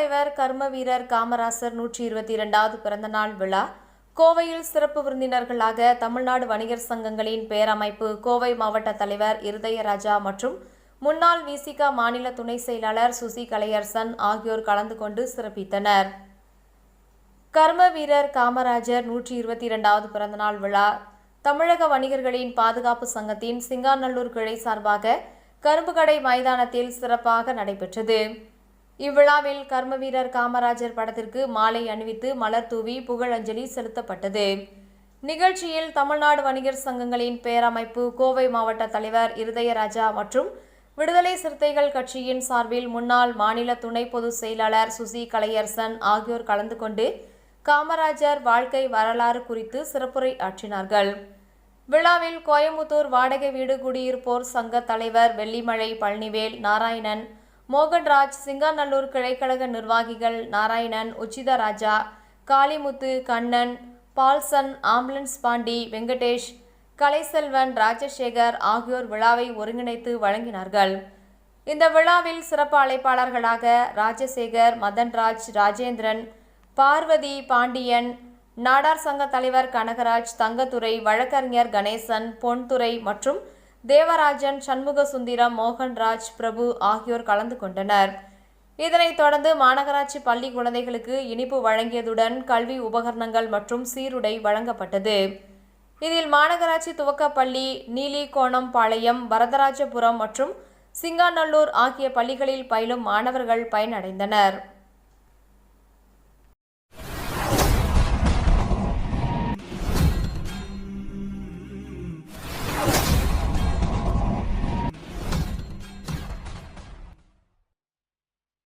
தலைவர் கர்ம வீரர் காமராசர் நூற்றி இருபத்தி இரண்டாவது பிறந்தநாள் விழா. கோவையில் சிறப்பு விருந்தினர்களாக தமிழ்நாடு வணிகர் சங்கங்களின் பேரமைப்பு கோவை மாவட்ட தலைவர் இருதயராஜா மற்றும் முன்னாள் விசிகா மாநில துணை செயலாளர் சுசி கலையரசன் ஆகியோர் கலந்து கொண்டு சிறப்பித்தனர். கர்ம வீரர் காமராஜர் நூற்றி இருபத்தி இரண்டாவது பிறந்தநாள் விழா. தமிழக வணிகர்களின் பாதுகாப்பு சங்கத்தின் சிங்காநல்லூர் கிளை சார்பாக கரும்புக்கடை மைதானத்தில் சிறப்பாக நடைபெற்றது. இவ்விழாவில் கர்ம வீரர் காமராஜர் படத்திற்கு மாலை அணிவித்து மலர் தூவி புகழஞ்சலி செலுத்தப்பட்டது. நிகழ்ச்சியில் தமிழ்நாடு வணிகர் சங்கங்களின் பேரமைப்பு கோவை மாவட்ட தலைவர் இருதயராஜா மற்றும் விடுதலை சிறுத்தைகள் கட்சியின் சார்பில் முன்னாள் மாநில துணை பொதுச் செயலாளர் சுசி கலையரசன் ஆகியோர் கலந்து கொண்டு காமராஜர் வாழ்க்கை வரலாறு குறித்து சிறப்புரை ஆற்றினார்கள் விழாவில் கோயமுத்தூர் வாடகை வீடு குடியிருப்போர் சங்க தலைவர் வெள்ளிமலை பழனிவேல் நாராயணன் மோகன்ராஜ் சிங்காநல்லூர் கிளைக்கழக நிர்வாகிகள் நாராயணன் உச்சிதராஜா காளிமுத்து கண்ணன் பால்சன் ஆம்புலன்ஸ் பாண்டி வெங்கடேஷ் கலைசெல்வன் ராஜசேகர் ஆகியோர் விழாவை ஒருங்கிணைத்து வழங்கினார்கள். இந்த விழாவில் சிறப்பு அழைப்பாளர்களாக ராஜசேகர் மதன்ராஜ் ராஜேந்திரன் பார்வதி பாண்டியன் நாடார் சங்க தலைவர் கனகராஜ் தங்கத்துறை வழக்கறிஞர் கணேசன் பொன்துறை மற்றும் தேவராஜன் சண்முக சுந்தரம் மோகன்ராஜ் பிரபு ஆகியோர் கலந்து கொண்டனர். இதனைத் தொடர்ந்து மாநகராட்சி பள்ளி குழந்தைகளுக்கு இனிப்பு வழங்கியதுடன் கல்வி உபகரணங்கள் மற்றும் சீருடை வழங்கப்பட்டது. இதில் மாநகராட்சி துவக்கப்பள்ளி நீலிகோணம் பாளையம் வரதராஜபுரம் மற்றும் சிங்காநல்லூர் ஆகிய பள்ளிகளில் பயிலும் மாணவர்கள் பயனடைந்தனர்.